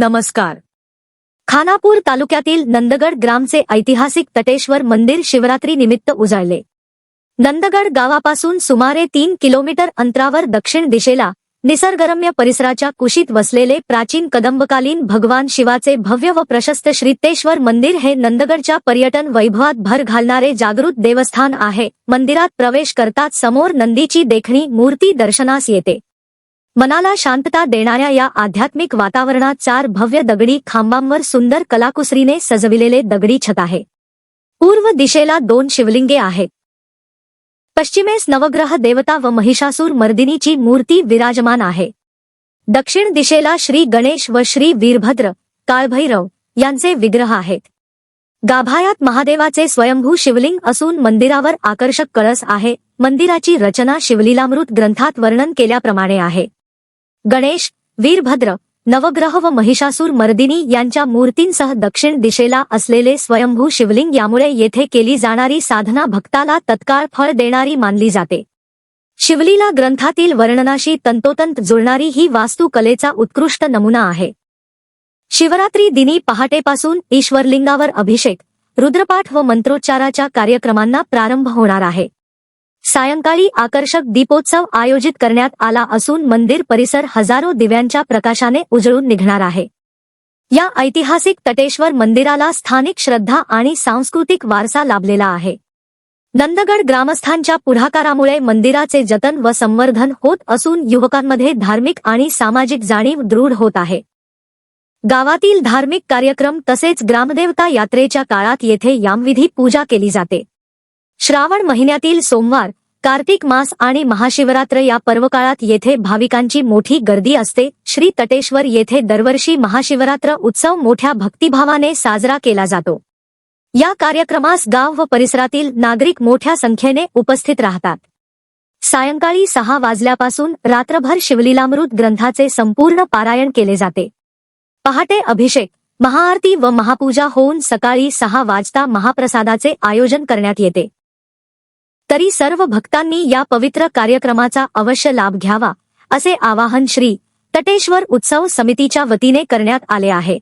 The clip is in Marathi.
नमस्कार. खानापूर तालुक्यातील नंदगड ग्रामचे ऐतिहासिक तटेश्वर मंदिर शिवरात्री निमित्त उजाळले. नंदगड गावापासून सुमारे तीन किलोमीटर अंतरावर दक्षिण दिशेला निसर्गरम्य परिसराच्या कुशीत वसलेले प्राचीन कदंबकालीन भगवान शिवाचे भव्य व प्रशस्त श्रीतेश्वर मंदिर हे नंदगडच्या पर्यटन वैभवात भर घालणारे जागृत देवस्थान आहे. मंदिरात प्रवेश करताच समोर नंदीची देखणी मूर्ती दर्शनास येते. मनाला शांतता देणाऱ्या या आध्यात्मिक वातावरणात चार भव्य दगडी खांबांवर सुंदर कलाकुसरीने सजविलेले दगडी छत आहे. पूर्व दिशेला दोन शिवलिंगे आहेत. पश्चिमेस नवग्रह देवता व महिषासूर मर्दिनीची मूर्ती विराजमान आहे. दक्षिण दिशेला श्री गणेश व श्री वीरभद्र काळभैरव यांचे विग्रह आहेत. गाभायात महादेवाचे स्वयंभू शिवलिंग असून मंदिरावर आकर्षक कळस आहे. मंदिराची रचना शिवलीलामृत ग्रंथात वर्णन केल्याप्रमाणे आहे. गणेश वीरभद्र नवग्रह व महिषासूर मर्दिनी यांच्या मूर्तींसह दक्षिण दिशेला असलेले स्वयंभू शिवलिंग यामुळे येथे केली जाणारी साधना भक्ताला तत्काळ फळ देणारी मानली जाते. शिवलीला ग्रंथातील वर्णनाशी तंतोतंत जुळणारी ही वास्तुकलेचा उत्कृष्ट नमुना आहे. शिवरात्री दिनी पहाटेपासून ईश्वरलिंगावर अभिषेक रुद्रपाठ व मंत्रोच्चाराच्या कार्यक्रमांना प्रारंभ होणार आहे. सायंकाळी आकर्षक दीपोत्सव आयोजित करण्यात आला असून मंदिर परिसर हजारो दिव्यांच्या प्रकाशाने उजळून निघणार आहे. या ऐतिहासिक तटेश्वर मंदिराला स्थानिक श्रद्धा आणि सांस्कृतिक वारसा लाभलेला आहे. नंदगड ग्रामस्थांच्या पुढाकारामुळे मंदिराचे जतन व संवर्धन होत असून युवकांमध्ये धार्मिक आणि सामाजिक जाणीव दृढ होत आहे. गावातील धार्मिक कार्यक्रम तसेच ग्रामदेवता यात्रेच्या काळात येथे यामविधी पूजा केली जाते. श्रावण महिन्यातील सोमवार कार्तिक मास आणि महाशिवरात्र या पर्वकाळात येथे भाविकांची मोठी गर्दी असते. श्री तटेश्वर येथे दरवर्षी महाशिवरात्र उत्सव मोठ्या भक्तिभावाने साजरा केला जातो. या कार्यक्रमास गाव व परिसरातील नागरिक मोठ्या संख्येने उपस्थित राहतात. सायंकाळी सहा वाजल्यापासून रात्रभर शिवलीलामृत ग्रंथाचे संपूर्ण पारायण केले जाते. पहाटे अभिषेक महाआरती व महापूजा होऊन सकाळी सहा वाजता महाप्रसादाचे आयोजन करण्यात येते. तरी सर्व भक्तांनी या पवित्र कार्यक्रमाचा अवश्य लाभ घ्यावा असे आवाहन श्री तटेश्वर उत्सव समितीच्या वतीने करण्यात आले आहे.